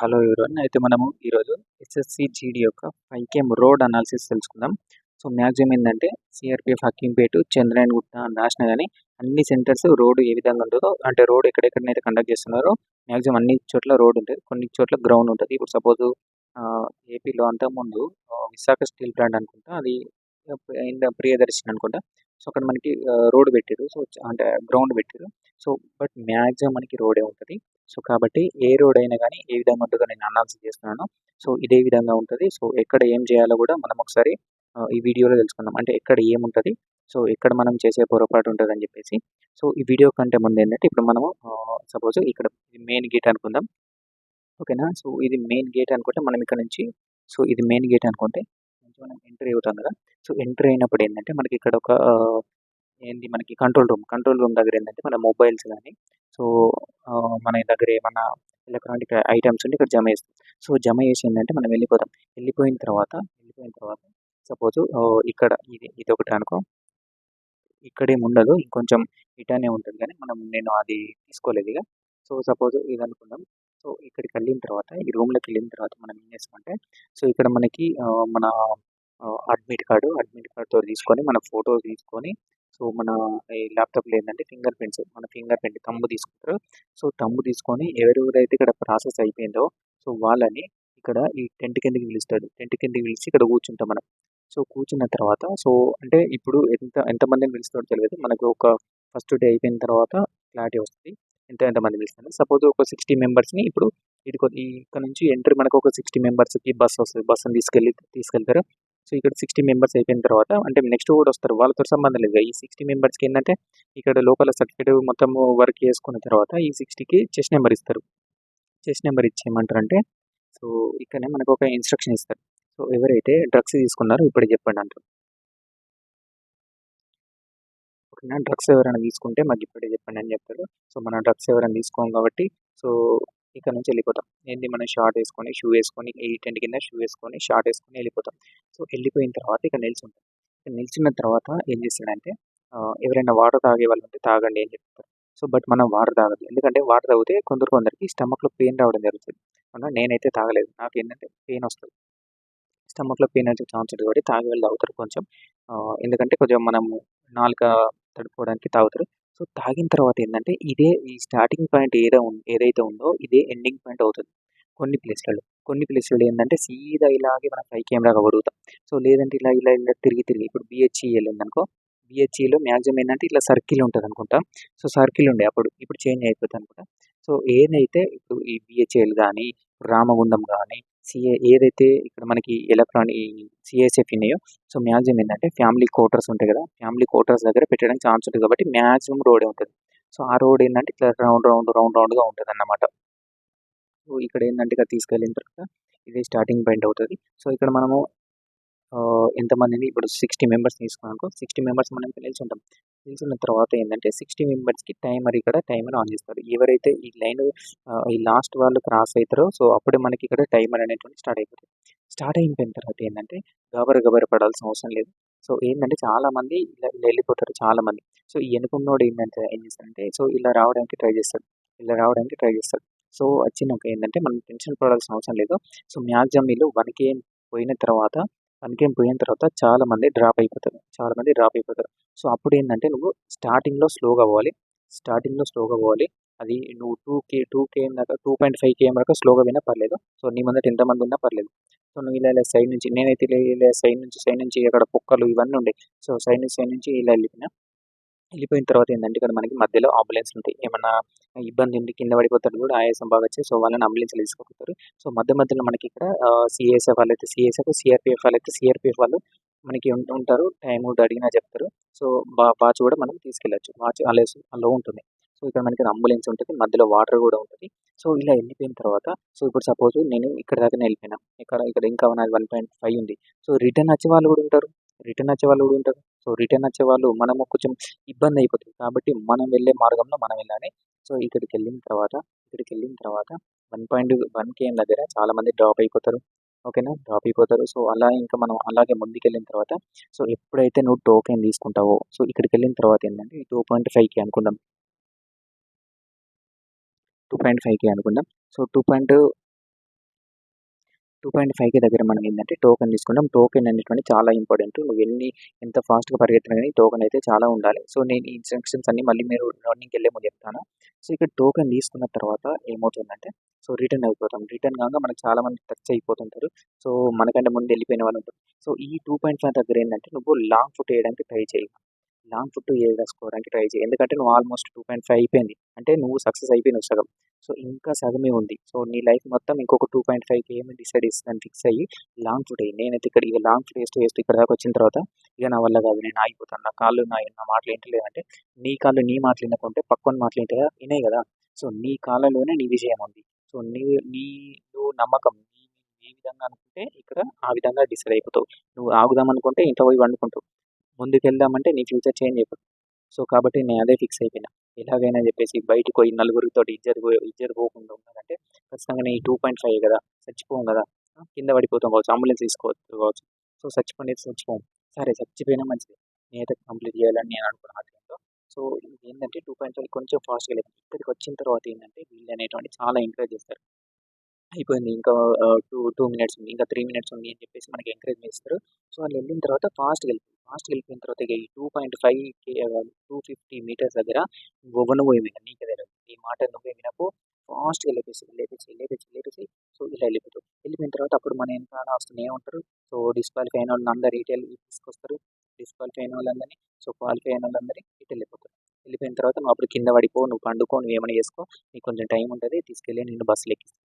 Hello everyone అయితే మనము ఈరోజు ఎస్ఎస్సి జీడీ యొక్క ఫైవ్ కేమ్ రోడ్ అనాలిసిస్ తెలుసుకుందాం. సో మ్యాక్సిమం ఏంటంటే సిఆర్పిఎఫ్ హక్కింపేట చంద్రాయన్ గుట్ట అని రాసిన కానీ అన్ని సెంటర్స్ రోడ్ ఏ విధంగా ఉంటుందో అంటే రోడ్ ఎక్కడెక్కడనైతే కండక్ట్ చేస్తున్నారో మ్యాక్సిమం అన్ని చోట్ల రోడ్ ఉంటుంది. కొన్ని చోట్ల గ్రౌండ్ ఉంటుంది. ఇప్పుడు సపోజ్ ఏపీలో అంతకుముందు ముందు విశాఖ స్టీల్ ప్లాంట్ అనుకుంటా అది ప్రియదర్శన్ అనుకుంటా. సో అక్కడ మనకి రోడ్ పెట్టారు. సో అంటే గ్రౌండ్ పెట్టారు. సో బట్ మ్యాక్సిమం మనకి రోడే ఉంటుంది. సో కాబట్టి ఏ రోడ్ అయినా కానీ ఏ విధంగా ఉంటుందో నేను అనాలిసిస్ చేస్తున్నాను. సో ఇదే విధంగా ఉంటుంది. సో ఎక్కడ ఏం చేయాలో కూడా మనం ఒకసారి ఈ వీడియోలో తెలుసుకుందాం. అంటే ఎక్కడ ఏముంటుంది? సో ఎక్కడ మనం చేసే పొరపాటు ఉంటుంది అని చెప్పేసి. సో ఈ వీడియో కంటే ముందు ఏంటంటే ఇప్పుడు మనము సపోజ్ ఇక్కడ మెయిన్ గేట్ అనుకుందాం. ఓకేనా? సో ఇది మెయిన్ గేట్ అనుకుంటే మనం ఇక్కడ నుంచి సో ఇది మెయిన్ గేట్ అనుకుంటే మనం ఎంట్రీ అవుతాం కదా. సో ఎంట్రీ అయినప్పుడు ఏంటంటే మనకి ఇక్కడ ఒక ఏంది? మనకి కంట్రోల్ రూమ్ కంట్రోల్ రూమ్ దగ్గర ఏంటంటే మన మొబైల్స్ కానీ సో మన దగ్గర ఏమన్నా ఎలక్ట్రానిక్ ఐటమ్స్ ఉంటే ఇక్కడ జమ చేస్తాం. సో జమ చేసి ఏంటంటే మనం వెళ్ళిపోతాం. వెళ్ళిపోయిన తర్వాత వెళ్ళిపోయిన తర్వాత సపోజ్ ఇక్కడ ఇది ఇది ఒకటి అనుకో. ఇక్కడేం ఉండదు. ఇంకొంచెం ఇటానే ఉంటుంది కానీ మనం నేను అది తీసుకోలేదు ఇక. సో సపోజ్ ఇది అనుకుందాం సో ఇక్కడికి వెళ్ళిన తర్వాత ఈ రూమ్లోకి వెళ్ళిన తర్వాత మనం ఏం చేస్తామంటే సో ఇక్కడ మనకి మన అడ్మిట్ కార్డు అడ్మిట్ కార్డుతో తీసుకొని మన ఫోటో తీసుకొని సో మన ఈ ల్యాప్టాప్లో ఏంటంటే ఫింగర్ ప్రింట్స్. మన ఫింగర్ ప్రింట్ తమ్ము తీసుకుంటారు. సో తమ్ము తీసుకొని ఎవరెవరైతే ఇక్కడ ప్రాసెస్ అయిపోయిందో సో వాళ్ళని ఇక్కడ ఈ టెంట్ కిందకి పిలుస్తాడు. టెంట్ కిందకి పిలిచి ఇక్కడ కూర్చుంటాం మనం. సో కూర్చున్న తర్వాత సో అంటే ఇప్పుడు ఎంత ఎంతమందిని పిలుస్తాడో తెలియదు. మనకు ఒక ఫస్ట్ డే అయిపోయిన తర్వాత క్లారిటీ వస్తుంది. ఎంత ఎంతమంది పిలుస్తాను సపోజ్ ఒక సిక్స్టీ మెంబర్స్ని ఇప్పుడు ఇది ఇక్కడ నుంచి ఎంట్రీ మనకు ఒక సిక్స్టీ మెంబర్స్కి బస్ వస్తుంది. బస్సుని తీసుకెళ్ళి తీసుకెళ్తారు. సో ఇక్కడ సిక్స్టీ మెంబర్స్ అయిపోయిన తర్వాత అంటే నెక్స్ట్ కూడా వస్తారు. వాళ్ళతో సంబంధం లేదు. ఈ సిక్స్టీ మెంబర్స్కి ఏంటంటే ఇక్కడ లోపల సర్టిఫికేట్ మొత్తం వర్క్ చేసుకున్న తర్వాత ఈ సిక్స్టీకి చెస్ట్ నెంబర్ ఇస్తారు. చెస్ట్ నెంబర్ ఇచ్చేయమంటారంటే సో ఇక్కడనే మనకు ఒక ఇన్స్ట్రక్షన్ ఇస్తారు. సో ఎవరైతే డ్రగ్స్ తీసుకున్నారో ఇప్పుడు చెప్పండి అంటారు. ఓకేనా? డ్రగ్స్ ఎవరైనా తీసుకుంటే మాకు ఇప్పుడే చెప్పండి అని చెప్తారు. సో మన డ్రగ్స్ ఎవరైనా తీసుకోం కాబట్టి సో ఇక్కడ నుంచి వెళ్ళిపోతాం. ఏంటి మనం షార్ట్ వేసుకొని షూ వేసుకొని ఈ టెంట్ కింద షూ వేసుకొని షార్ట్ వేసుకొని వెళ్ళిపోతాం. సో వెళ్ళిపోయిన తర్వాత ఇక్కడ నిల్చుంటాం. ఇక్కడ నిల్చున్న తర్వాత ఏం చేస్తాడంటే ఎవరైనా వాటర్ తాగే వాళ్ళు ఉంటే తాగండి అని చెప్తారు. సో బట్ మనం వాటర్ తాగదు ఎందుకంటే వాటర్ తాగితే కొందరు కొందరికి స్టమక్లో పెయిన్ రావడం జరుగుతుంది. అవునా? నేనైతే తాగలేదు. నాకు ఏంటంటే పెయిన్ వస్తుంది. స్టమక్లో పెయిన్ వచ్చే ఛాన్స్ ఉంటుంది కాబట్టి తాగి తాగుతారు కొంచెం. ఎందుకంటే కొంచెం మనము నాలుక తడుపుకోవడానికి తాగుతారు. సో తాగిన తర్వాత ఏంటంటే ఇదే ఈ స్టార్టింగ్ పాయింట్ ఏదో ఏదైతే ఉందో ఇదే ఎండింగ్ పాయింట్ అవుతుంది. కొన్ని ప్లేస్లలో. కొన్ని ప్లేస్లలో ఏంటంటే సీదా ఇలాగే మనం పై కెమెరాగా పడుగుతాం సో లేదంటే ఇలా ఇలా ఇలా తిరిగి తిరిగి ఇప్పుడు బిహెచ్ఈ వెళ్ళిందనుకో బిహెచ్ఈలో మ్యాక్సిమం ఏంటంటే ఇట్లా సర్కిల్ ఉంటుంది అనుకుంటా. సో సర్కిల్ ఉండే అప్పుడు ఇప్పుడు చేంజ్ అయిపోతుంది అనుకుంటా. సో ఏదైతే ఇప్పుడు ఈ బిహెచ్ఎల్ కానీ రామగుండం కానీ సిఏ ఏదైతే ఇక్కడ మనకి ఎలక్ట్రానిక్ సిఎస్ఎఫ్ ఉన్నాయో సో మ్యాక్సిమం ఏంటంటే ఫ్యామిలీ క్వార్టర్స్ ఉంటాయి కదా ఫ్యామిలీ క్వార్టర్స్ దగ్గర పెట్టడానికి ఛాన్స్ ఉంటుంది కాబట్టి మ్యాక్సిమం రోడ్ ఉంటుంది. సో ఆ రోడ్ ఏంటంటే ఇట్లా రౌండ్ రౌండ్ రౌండ్ రౌండ్గా ఉంటుంది అన్నమాట సో ఇక్కడ ఏంటంటే ఇక్కడ తీసుకెళ్ళిన తర్వాత ఇదే స్టార్టింగ్ పాయింట్ అవుతుంది. సో ఇక్కడ మనము ఎంతమందిని ఇప్పుడు సిక్స్టీ మెంబర్స్ తీసుకున్నాను సిక్స్టీ మెంబర్స్ మనం ఉంటాం. నిల్చున్న తర్వాత ఏంటంటే సిక్స్టీ మెంబర్స్కి టైమర్ ఇక్కడ టైమర్ ఆన్ చేస్తారు. ఎవరైతే ఈ లైన్ ఈ లాస్ట్ వాళ్ళు క్రాస్ అవుతారో సో అప్పుడే మనకి ఇక్కడ టైమర్ అనేటువంటి స్టార్ట్ అయిపోతుంది. స్టార్ట్ అయిపోయిన తర్వాత ఏంటంటే గబర గబర పడాల్సిన అవసరం లేదు. సో ఏంటంటే చాలామంది ఇలా వెళ్ళిపోతారు చాలామంది. సో ఈ ఎనుకున్నోడు ఏంటంటే ఏం చేస్తారంటే సో ఇలా రావడానికి ట్రై చేస్తాడు. ఇలా రావడానికి ట్రై చేస్తాడు. సో వచ్చినాక ఏంటంటే మనం టెన్షన్ పడాల్సిన అవసరం లేదు. సో మ్యాక్సిమం వీళ్ళు వన్ కేఎం పోయిన తర్వాత వన్ కేమ్ పోయిన తర్వాత చాలా మంది డ్రాప్ అయిపోతారు. చాలా మంది డ్రాప్ అయిపోతారు. సో అప్పుడు ఏంటంటే నువ్వు స్టార్టింగ్లో స్లోగా పోవాలి. స్టార్టింగ్లో స్లోగా పోవాలి. అది నువ్వు టూ కే టూ కేఎం దాకా టూ పాయింట్ ఫైవ్ కేఎం దాకా స్లోగా పోయినా పర్లేదు. సో నీ ముందట ఎంతమంది ఉన్నా పర్లేదు. సో నువ్వు ఇలా ఇలా సైడ్ నుంచి నేనైతే ఇలా సైడ్ నుంచి సైడ్ నుంచి అక్కడ కుక్కలు ఇవన్నీ ఉండే. సో సైడ్ నుంచి సైడ్ నుంచి ఇలా వెళ్ళిపోయినా. వెళ్ళిపోయిన తర్వాత ఏంటంటే ఇక్కడ మనకి మధ్యలో అంబులెన్స్ ఉంటాయి. ఏమన్నా ఇబ్బంది ఉండి కింద పడిపోతారు కూడా ఆయాసం బాగా వచ్చి సో వాళ్ళని అంబులెన్స్ తీసుకుపోతారు. సో మధ్య మధ్యలో మనకి ఇక్కడ సిఎస్ఎఫ్ వాళ్ళు అయితే సిఎస్ఎఫ్ సిఆర్పిఎఫ్ వాళ్ళు అయితే సిఆర్పిఎఫ్ వాళ్ళు మనకి ఉంటారు. టైం అడిగినా చెప్తారు. సో బా వాచ్ కూడా మనం తీసుకెళ్ళచ్చు. వాచ్ అలా అలో ఉంటుంది. సో ఇక్కడ మనకి అంబులెన్స్ ఉంటుంది. మధ్యలో వాటర్ కూడా ఉంటుంది. సో ఇలా వెళ్ళిపోయిన తర్వాత సో ఇప్పుడు సపోజ్ నేను ఇక్కడ దాకానే వెళ్ళిపోయినా. ఇక్కడ ఇక్కడ ఇంకా వన్ పాయింట్ ఫైవ్ ఉంది. సో రిటర్న్ వచ్చే వాళ్ళు కూడా ఉంటారు. రిటర్న్ వచ్చే వాళ్ళు కూడా ఉంటారు. సో రిటర్న్ వచ్చే వాళ్ళు మనము కొంచెం ఇబ్బంది అయిపోతుంది కాబట్టి మనం వెళ్ళే మార్గంలో మనం వెళ్ళాలి. సో ఇక్కడికి వెళ్ళిన తర్వాత ఇక్కడికి వెళ్ళిన తర్వాత వన్ పాయింట్ వన్ కేఎం దగ్గర చాలామంది డ్రాప్ అయిపోతారు. ఓకేనా డ్రాప్ అయిపోతారు. సో అలా ఇంకా మనం అలాగే ముందుకు వెళ్ళిన తర్వాత సో ఎప్పుడైతే నువ్వు టోకెన్ తీసుకుంటావో సో ఇక్కడికి వెళ్ళిన తర్వాత ఏంటంటే టూ పాయింట్ ఫైవ్కి అనుకుందాం. టూ పాయింట్ ఫైవ్కి అనుకుందాం. So two point two point ఫైవ్కి దగ్గర మనం ఏంటంటే టోకెన్ తీసుకుంటాం టోకెన్ అనేటువంటి చాలా ఇంపార్టెంట్. నువ్వు ఎన్ని ఎంత ఫాస్ట్గా పరిగెత్తినా కానీ టోకెన్ అయితే చాలా ఉండాలి. సో నేను ఈ ఇన్స్ట్రక్షన్స్ అన్ని మళ్ళీ మీరు రన్నింగ్కి వెళ్ళే ముందు చెప్తాను. సో ఇక్కడ టోకెన్ తీసుకున్న తర్వాత ఏమవుతుందంటే సో రిటర్న్ అయిపోతాం. రిటర్న్ కాగా మనకు చాలా మంది టచ్ అయిపోతుంటారు. సో మనకంటే ముందు వెళ్ళిపోయిన వాళ్ళు ఉంటారు. సో ఈ టూ పాయింట్ ఫైవ్ దగ్గర ఏంటంటే నువ్వు లాంగ్ ఫుట్ వేయడానికి ట్రై చేయి. లాంగ్ ఫుట్ వేసుకోవడానికి ట్రై చేయి. ఎందుకంటే నువ్వు ఆల్మోస్ట్ టూ పాయింట్ ఫైవ్ అయిపోయింది. అంటే నువ్వు సక్సెస్ అయిపోయిన సగం. సో ఇంకా సగమే ఉంది. సో నీ లైఫ్ మొత్తం ఇంకొక టూ పాయింట్ ఫైవ్కి కేఎం డిసైడ్ చేస్తుందని ఫిక్స్ అయ్యి లాంగ్ ఫుడ్ అయ్యి నేనైతే ఇక్కడ ఇక లాంగ్ ఫుడ్ వేస్ట్ వేస్ట్ ఇక్కడ దాకా వచ్చిన తర్వాత ఇక నా వల్ల కాదు నేను ఆగిపోతాను. నా కాళ్ళు నా నా మాటలు ఏంటి లేదంటే నీ కాళ్ళు నీ మాటలు వినకుంటే పక్కన మాటలు ఏంటి కదా కదా. సో నీ కాళ్ళలోనే నీ విజయం ఉంది. సో నీ నీ నువ్వు నమ్మకం నీ ఏ విధంగా అనుకుంటే ఇక్కడ ఆ విధంగా డిసైడ్ అయిపోతావు. నువ్వు ఆగుదాం అనుకుంటే ఇంట్లో పోయి వండుకుంటావు. ముందుకు వెళ్దామంటే నీ ఫ్యూచర్ చేంజ్ అయిపోతుంది. సో కాబట్టి నేను అదే ఫిక్స్ అయిపోయినా. ఎలాగైనా చెప్పేసి బయటకు పోయి నలుగురితో ఇజ్జత్ పో ఇజ్జత్ పోకుండా ఉండాలంటే ఖచ్చితంగా నేను ఈ టూ పాయింట్ ఫైవ్ కదా చచ్చిపోం కదా కింద పడిపోతాం కావచ్చు అంబులెన్స్ తీసుకోవచ్చు కావచ్చు. సో చచ్చిపోయి చచ్చిపోం సరే చచ్చిపోయినా మంచిది. నేనైతే కంప్లీట్ చేయాలని నేను అనుకున్నాను ఆ టైంలో సో ఇది ఏంటంటే టూ పాయింట్ ఫైవ్ కొంచెం ఫాస్ట్గా లేదు ఇక్కడికి వచ్చిన తర్వాత ఏంటంటే వీళ్ళు అనేటువంటి చాలా ఎంకరేజ్ చేస్తారు. అయిపోయింది. ఇంకా టూ టూ మినిట్స్ ఉంది. ఇంకా త్రీ మినిట్స్ ఉంది అని చెప్పేసి మనకి ఎంకరేజ్ చేస్తారు. సో వాళ్ళు వెళ్ళిన తర్వాత ఫాస్ట్గా వెళ్ళిపోయి ఫాస్ట్గా వెళ్ళిపోయిన తర్వాత ఈ two point five K two fifty metres దగ్గర ఒవ్వను నువ్వు మీద నీకు దగ్గర. ఈ మాట నువ్వు వినపు ఫాస్ట్గా వెళ్ళేసి వెళ్ళేసి వెళ్ళేసి వెళ్ళేసి సో ఇలా వెళ్ళిపోతావు. వెళ్ళిపోయిన తర్వాత అప్పుడు మన వెనకాల వస్తూనే ఉంటారు సో డిస్క్వాలిఫై అయిన వాళ్ళని అందరు రీటైల్ తీసుకొస్తారు. డిస్క్వాలిఫై అయిన వాళ్ళందరినీ సో క్వాలిఫై అయిన వాళ్ళందరినీ ఇటు వెళ్ళిపోతారు. వెళ్ళిపోయిన తర్వాత నువ్వు అప్పుడు కింద పడిపో నువ్వు పండుకో నువ్వు ఏమైనా చేసుకో. నీకు కొంచెం టైం ఉంటుంది తీసుకెళ్ళి నేను బస్సులు ఎక్కిస్తాను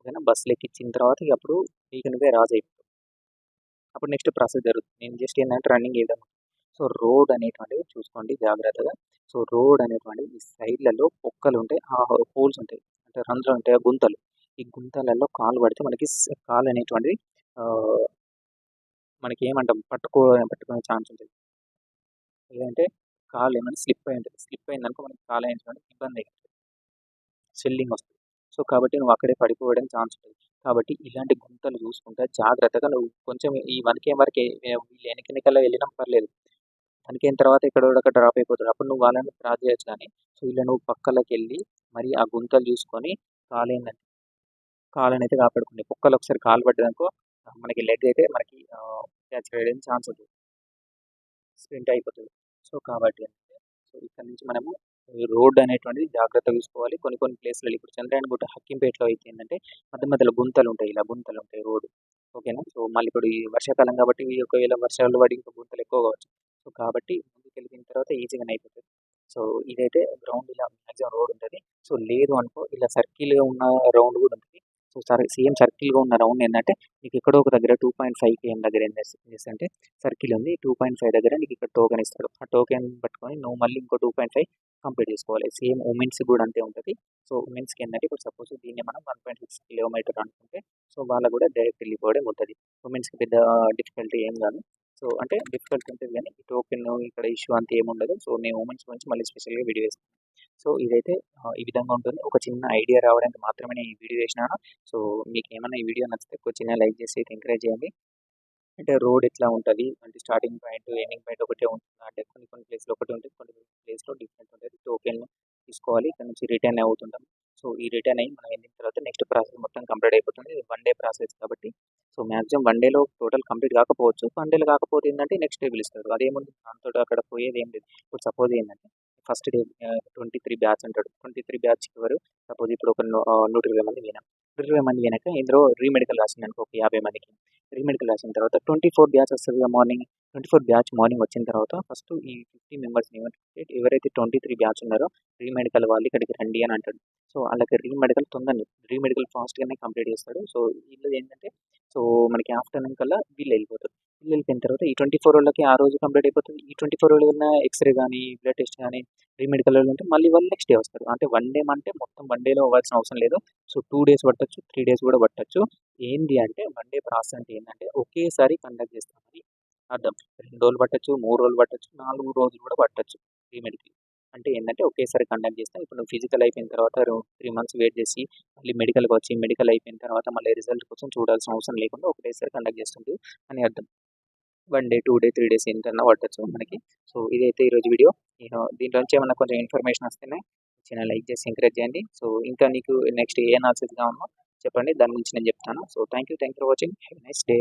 ఓకేనా బస్సులు ఎక్కించిన తర్వాత ఇక అప్పుడు నీకు నువ్వే రాజు అయిపోతావు అప్పుడు నెక్స్ట్ ప్రాసెస్ జరుగుతుంది. నేను జస్ట్ ఏంటంటే రన్నింగ్ వేయడం సో రోడ్ అనేటువంటిది చూసుకోండి జాగ్రత్తగా. సో రోడ్ అనేటువంటి ఈ సైడ్లలో పొక్కలు ఉంటాయి. హోల్స్ ఉంటాయి. అంటే రంధ్రాలు ఉంటాయి. ఆ గుంతలు. ఈ గుంతలలో కాలు పడితే మనకి కాలు అనేటువంటిది మనకి ఏమంటాం? పట్టుకో పట్టుకునే ఛాన్స్ ఉంటుంది. లేదంటే కాలు ఏమైనా స్లిప్ అయి ఉంటుంది. స్లిప్ అయిందనుకో మనకి కాలు అయినటువంటి ఇబ్బంది అవుతుంది స్వెల్లింగ్ వస్తుంది. సో కాబట్టి నువ్వు అక్కడే పడిపోవడం ఛాన్స్ ఉంటుంది. కాబట్టి ఇలాంటి గుంతలు చూసుకుంటే జాగ్రత్తగా నువ్వు కొంచెం ఈ వనకే వరకు వీళ్ళు వెనకెనకల్లో వెళ్ళినా పర్లేదు. వనకైన తర్వాత ఇక్కడ డ్రాప్ అయిపోతాడు అప్పుడు నువ్వు వాళ్ళని క్రాస్ చేయొచ్చు కానీ సో ఇలా నువ్వు పక్కలకి వెళ్ళి మరి ఆ గుంతలు చూసుకొని కాలు కాళ్ళని అయితే కాపాడుకునే కుక్కలు ఒకసారి కాలు పడ్డదనుకో మనకి లెగ్ అయితే మనకి క్యాచ్ చేయడానికి ఛాన్స్ ఉంటుంది. స్ప్రింట్ అయిపోతుంది. సో కాబట్టి సో ఇక్కడ నుంచి మనము రోడ్ అనేటువంటిది జాగ్రత్తగా చూసుకోవాలి. కొన్ని కొన్ని ప్లేస్లలో ఇప్పుడు చంద్రయాన్ గుట్ట హక్కింపేటలో అయితే ఏంటంటే మధ్య మధ్యలో గుంతలు ఉంటాయి ఇలా గుంతలు ఉంటాయి రోడ్డు. ఓకేనా? సో మళ్ళీ ఇప్పుడు ఈ వర్షాకాలం కాబట్టి ఈ ఒకవేళ వర్షాలు పడి ఇంకా గుంతలు ఎక్కువ కావచ్చు. సో కాబట్టి ముందుకు వెళ్ళిన తర్వాత ఈజీగానే అయిపోతుంది సో ఇదైతే గ్రౌండ్ ఇలా మ్యాక్సిమం రోడ్ ఉంటుంది. సో లేదు అనుకో ఇలా సర్కిల్గా ఉన్న రౌండ్ కూడా ఉంటుంది. సో సర్ సేమ్ సర్కిల్గా ఉన్న రౌండ్ ఏంటంటే నీకు ఎక్కడో ఒక దగ్గర టూ పాయింట్ ఫైవ్ కేఎం దగ్గర ఏం చేస్తే అంటే సర్కిల్ ఉంది. టూ పాయింట్ ఫైవ్ దగ్గర నీకు ఇక్కడ టోకెన్ ఇస్తాడు. ఆ టోకెన్ పట్టుకొని నువ్వు మళ్ళీ ఇంకో టూ పాయింట్ ఫైవ్ కంప్లీట్ చేసుకోవాలి. సేమ్ ఉమెన్స్ కూడా అంతే ఉంటుంది. సో ఉమెన్స్కి ఏంటంటే ఇప్పుడు సపోజ్ దీన్ని మనం వన్ పాయింట్ సిక్స్ కిలోమీటర్ అనుకుంటే సో వాళ్ళకు కూడా డైరెక్ట్ వెళ్ళిపోవడం ఉంటుంది. ఉమెన్స్కి పెద్ద డిఫికల్టీ ఏం కాదు. సో అంటే డిఫికల్టీ ఉంటుంది కానీ ఈ టోకెన్ ఇక్కడ ఇష్యూ అంత ఏమి ఉండదు. సో నేను ఉమెన్స్ గురించి మళ్ళీ స్పెషల్గా వీడియో వేస్తాను. సో ఇదైతే ఈ విధంగా ఉంటుంది. ఒక చిన్న ఐడియా రావడానికి మాత్రమే నేను ఈ వీడియో వేసినాను సో మీకు ఏమైనా ఈ వీడియో నచ్చితే ఒక చిన్న లైక్ చేసి అయితే ఎంకరేజ్ చేయండి. అంటే రోడ్ ఎట్లా ఉంటుంది? అంటే స్టార్టింగ్ పాయింట్ ఎండింగ్ పాయింట్ ఒకటే ఉంటుంది? అంటే కొన్ని కొన్ని ప్లేస్లో ఒకటి ఉంటుంది కొన్ని ప్లేస్లో డిఫరెంట్ ఉంటుంది. టోకెన్ తీసుకోవాలి ఇక్కడ నుంచి రిటర్న్ అవుతుంటాం. సో ఈ రిటర్న్ అయ్యి మనం వెళ్ళిన తర్వాత నెక్స్ట్ ప్రాసెస్ మొత్తం కంప్లీట్ అయిపోతుంది. వన్ డే ప్రాసెస్ కాబట్టి. సో మ్యాక్సిమం వన్ డేలో టోటల్ కంప్లీట్ కాకపోవచ్చు. వన్ డేలో కాకపోతే ఏంటంటే నెక్స్ట్ డే పిలుస్తారు. అదేముంది? దాంతో అక్కడ పోయేది ఏం లేదు. ఇప్పుడు సపోజ్ ఏంటంటే first day twenty three batch అంటాడు. ట్వంటీ త్రీ బ్యాచ్ ఎవరు? సపోజ్ ఇప్పుడు ఒక నూట ఇరవై మంది వినాం. నూట ఇరవై మంది వెనక ఇందులో రీమెడికల్ రాసింది అనుకో ఒక యాభై మందికి. రీమెడికల్ రాసిన తర్వాత ట్వంటీ ఫోర్ బ్యాచ్ వస్తుంది morning. Twenty four batch morning వచ్చిన తర్వాత ఫస్ట్ ఈ ఫిఫ్టీ మెంబర్స్ని ఎవరైతే ట్వంటీ త్రీ బ్యాచ్ ఉన్నారో రీమెడికల్ వాళ్ళు ఇక్కడికి రండి అని అంటాడు. సో అలాగే రీమెడికల్ తొందరని రీమెడికల్ ఫాస్ట్గానే కంప్లీట్ చేస్తాడు. సో వీళ్ళు ఏంటంటే సో మనకి ఆఫ్టర్నూన్ కల్లా వీళ్ళు వెళ్ళిపోతారు. వీళ్ళు వెళ్ళిపోయిన తర్వాత ఈ ట్వంటీ ఫోర్ వాళ్ళకి ఆ రోజు కంప్లీట్ అయిపోతుంది. ఈ ట్వంటీ ఫోర్ వాళ్ళు ఉన్న ఎక్స్రే కానీ బ్లడ్ టెస్ట్ కానీ రీమెడికల్ వాళ్ళు ఉంటే మళ్ళీ వాళ్ళు నెక్స్ట్ డే వస్తారు. అంటే వన్ డే అంటే మొత్తం వన్ డేలో అవ్వాల్సిన అవసరం లేదు. సో టూ డేస్ పట్టచ్చు త్రీ డేస్ కూడా పట్టచ్చు. ఏంది అంటే వన్ డే ప్రాసెస్ అంటే ఏంటంటే ఒకేసారి కండక్ట్ చేస్తామని అర్థం. రెండు రోజులు పట్టచ్చు మూడు రోజులు పట్టచ్చు నాలుగు రోజులు కూడా పట్టచ్చు రీమెడికల్ అంటే ఏంటంటే ఒకేసారి కండక్ట్ చేస్తాం ఇప్పుడు నువ్వు ఫిజికల్ అయిపోయిన తర్వాత త్రీ మంత్స్ వెయిట్ చేసి మళ్ళీ మెడికల్కి వచ్చి మెడికల్ అయిపోయిన తర్వాత మళ్ళీ రిజల్ట్ కోసం చూడాల్సిన అవసరం లేకుండా ఒకటేసారి కండక్ట్ చేస్తుంది అని అర్థం. One day two day three days ఏంటన్నా పట్టచ్చు మనకి. సో ఇదైతే ఈరోజు వీడియో. నేను దీంట్లోంచి ఏమన్నా కొంచెం ఇన్ఫర్మేషన్ వస్తేనే చిన్న లైక్ చేసి ఎంకరేజ్ చేయండి. సో ఇంకా నీకు నెక్స్ట్ ఏ అనాలిసిస్ కావాలో చెప్పండి. దాని గురించి నేను చెప్తాను. So thank you thank for watching have nice day